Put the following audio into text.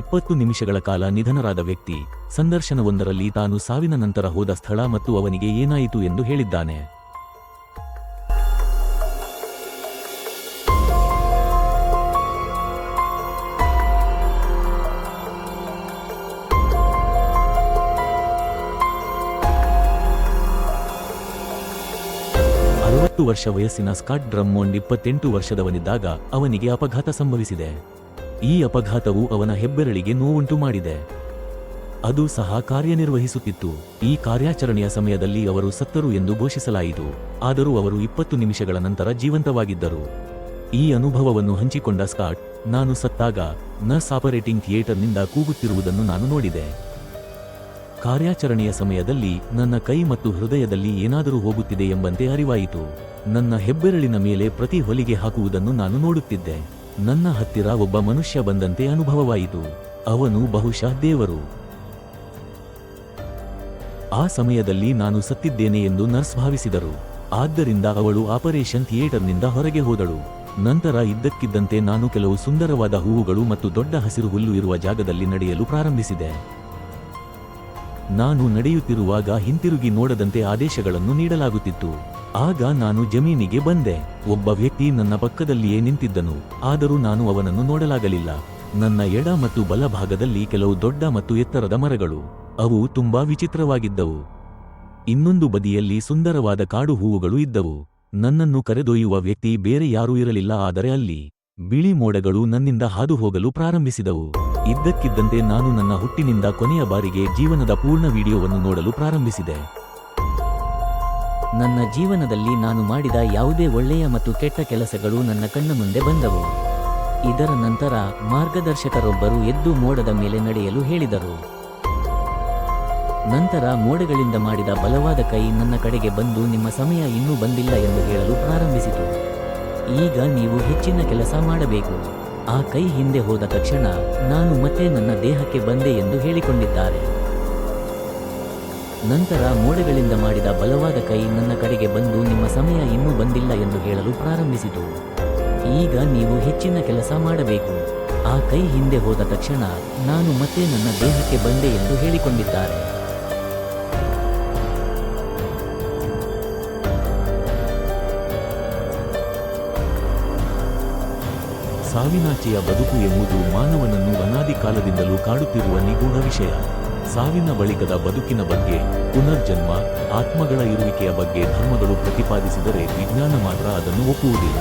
ಇಪ್ಪತ್ತು ನಿಮಿಷಗಳ ಕಾಲ ನಿಧನರಾದ ವ್ಯಕ್ತಿ ಸಂದರ್ಶನವೊಂದರಲ್ಲಿ ತಾನು ಸಾವಿನ ನಂತರ ಹೋದ ಸ್ಥಳ ಮತ್ತು ಅವನಿಗೆ ಏನಾಯಿತು ಎಂದು ಹೇಳಿದ್ದಾನೆ. ಅರವತ್ತು ವರ್ಷ ವಯಸ್ಸಿನ ಸ್ಕಾಟ್ ಡ್ರಮ್ಮೊಂಡ್ ಇಪ್ಪತ್ತೆಂಟು ವರ್ಷದವನಿದ್ದಾಗ ಅವನಿಗೆ ಅಪಘಾತ ಸಂಭವಿಸಿದೆ. ಈ ಅಪಘಾತವು ಅವನ ಹೆಬ್ಬೆರಳಿಗೆ ನೋವುಂಟು ಮಾಡಿದೆ. ಅದು ಸಹ ಕಾರ್ಯನಿರ್ವಹಿಸುತ್ತಿತ್ತು. ಈ ಕಾರ್ಯಾಚರಣೆಯ ಸಮಯದಲ್ಲಿ ಅವರು ಸತ್ತರು ಎಂದು ಘೋಷಿಸಲಾಯಿತು. ಆದರೂ ಅವರು ಇಪ್ಪತ್ತು ನಿಮಿಷಗಳ ನಂತರ ಜೀವಂತವಾಗಿದ್ದರು. ಈ ಅನುಭವವನ್ನು ಹಂಚಿಕೊಂಡ ಸ್ಕಾಟ್, ನಾನು ಸತ್ತಾಗ ನರ್ಸ್ ಆಪರೇಟಿಂಗ್ ಥಿಯೇಟರ್ನಿಂದ ಕೂಗುತ್ತಿರುವುದನ್ನು ನಾನು ನೋಡಿದೆ. ಕಾರ್ಯಾಚರಣೆಯ ಸಮಯದಲ್ಲಿ ನನ್ನ ಕೈ ಮತ್ತು ಹೃದಯದಲ್ಲಿ ಏನಾದರೂ ಹೋಗುತ್ತಿದೆ ಎಂಬಂತೆ ಅರಿವಾಯಿತು. ನನ್ನ ಹೆಬ್ಬೆರಳಿನ ಮೇಲೆ ಪ್ರತಿ ಹೊಲಿಗೆ ಹಾಕುವುದನ್ನು ನಾನು ನೋಡುತ್ತಿದ್ದೆ. ನನ್ನ ಹತ್ತಿರ ಒಬ್ಬ ಮನುಷ್ಯ ಬಂದಂತೆ ಅನುಭವವಾಯಿತು. ಅವನು ಬಹುಶಃ ದೇವರು. ಆ ಸಮಯದಲ್ಲಿ ನಾನು ಸತ್ತಿದ್ದೇನೆ ಎಂದು ನರ್ಸ್ ಭಾವಿಸಿದರು. ಆದ್ದರಿಂದ ಅವಳು ಆಪರೇಷನ್ ಥಿಯೇಟರ್ನಿಂದ ಹೊರಗೆ ಹೋದಳು. ನಂತರ ಇದ್ದಕ್ಕಿದ್ದಂತೆ ನಾನು ಕೆಲವು ಸುಂದರವಾದ ಹೂವುಗಳು ಮತ್ತು ದೊಡ್ಡ ಹಸಿರು ಹುಲ್ಲು ಇರುವ ಜಾಗದಲ್ಲಿ ನಡೆಯಲು ಪ್ರಾರಂಭಿಸಿದೆ. ನಾನು ನಡೆಯುತ್ತಿರುವಾಗ ಹಿಂತಿರುಗಿ ನೋಡದಂತೆ ಆದೇಶಗಳನ್ನು ನೀಡಲಾಗುತ್ತಿತ್ತು. ಆಗ ನಾನು ಜಮೀನಿಗೆ ಬಂದೆ. ಒಬ್ಬ ವ್ಯಕ್ತಿ ನನ್ನ ಪಕ್ಕದಲ್ಲಿಯೇ ನಿಂತಿದ್ದನು. ಆದರೂ ನಾನು ಅವನನ್ನು ನೋಡಲಾಗಲಿಲ್ಲ. ನನ್ನ ಎಡ ಮತ್ತು ಬಲಭಾಗದಲ್ಲಿ ಕೆಲವು ದೊಡ್ಡ ಮತ್ತು ಎತ್ತರದ ಮರಗಳು. ಅವು ತುಂಬಾ ವಿಚಿತ್ರವಾಗಿದ್ದವು. ಇನ್ನೊಂದು ಬದಿಯಲ್ಲಿ ಸುಂದರವಾದ ಕಾಡು ಹೂವುಗಳು ಇದ್ದವು. ನನ್ನನ್ನು ಕರೆದೊಯ್ಯುವ ವ್ಯಕ್ತಿ ಬೇರೆ ಯಾರೂ ಇರಲಿಲ್ಲ, ಆದರೆ ಅಲ್ಲಿ ಬಿಳಿ ಮೋಡಗಳು ನನ್ನಿಂದ ಹಾದು ಹೋಗಲು ಪ್ರಾರಂಭಿಸಿದವು. ಇದ್ದಕ್ಕಿದ್ದಂತೆ ನಾನು ನನ್ನ ಹುಟ್ಟಿನಿಂದ ಕೊನೆಯ ಬಾರಿಗೆ ಜೀವನದ ಪೂರ್ಣ ವಿಡಿಯೋವನ್ನು ನೋಡಲು ಪ್ರಾರಂಭಿಸಿದೆ. ನನ್ನ ಜೀವನದಲ್ಲಿ ನಾನು ಮಾಡಿದ ಯಾವುದೇ ಒಳ್ಳೆಯ ಮತ್ತು ಕೆಟ್ಟ ಕೆಲಸಗಳು ನನ್ನ ಕಣ್ಣ ಮುಂದೆ ಬಂದವು. ಇದರ ನಂತರ ಮಾರ್ಗದರ್ಶಕರೊಬ್ಬರು ಎದ್ದು ಮೋಡದ ಮೇಲೆ ನಡೆಯಲು ಹೇಳಿದರು. ನಂತರ ಮೋಡಗಳಿಂದ ಮಾಡಿದ ಬಲವಾದ ಕೈ ನನ್ನ ಕಡೆಗೆ ಬಂದು ನಿಮ್ಮ ಸಮಯ ಇನ್ನೂ ಬಂದಿಲ್ಲ ಎಂದು ಹೇಳಲು ಪ್ರಾರಂಭಿಸಿತು. ಈಗ ನೀವು ಹೆಚ್ಚಿನ ಕೆಲಸ ಮಾಡಬೇಕು. ಆ ಕೈ ಹಿಂದೆ ಹೋದ ತಕ್ಷಣ ನಾನು ಮತ್ತೆ ನನ್ನ ದೇಹಕ್ಕೆ ಬಂದೆ ಎಂದು ಹೇಳಿಕೊಂಡಿದ್ದಾರೆ. ನಂತರ ಮೋಡಗಳಿಂದ ಮಾಡಿದ ಬಲವಾದ ಕೈ ನನ್ನ ಕಡೆಗೆ ಬಂದು ನಿಮ್ಮ ಸಮಯ ಇನ್ನೂ ಬಂದಿಲ್ಲ ಎಂದು ಹೇಳಲು ಪ್ರಾರಂಭಿಸಿತು. ಈಗ ನೀವು ಹೆಚ್ಚಿನ ಕೆಲಸ ಮಾಡಬೇಕು. ಆ ಕೈ ಹಿಂದೆ ಹೋದ ತಕ್ಷಣ ನಾನು ಮತ್ತೆ ನನ್ನ ದೇಹಕ್ಕೆ ಬಂದೆ ಎಂದು ಹೇಳಿಕೊಂಡಿದ್ದಾರೆ. ಸಾವಿನಾಚೆಯ ಬದುಕು ಎಂಬುದು ಮಾನವನನ್ನು ಅನಾದಿ ಕಾಲದಿಂದಲೂ ಕಾಡುತ್ತಿರುವ ನಿಗೂಢ ವಿಷಯ. ಸಾವಿನ ಬಳಿಕದ ಬದುಕಿನ ಬಗ್ಗೆ, ಪುನರ್ಜನ್ಮ, ಆತ್ಮಗಳ ಇರುವಿಕೆಯ ಬಗ್ಗೆ ಧರ್ಮಗಳು ಪ್ರತಿಪಾದಿಸಿದರೆ ವಿಜ್ಞಾನ ಮಾತ್ರ ಅದನ್ನು ಒಪ್ಪುವುದಿಲ್ಲ.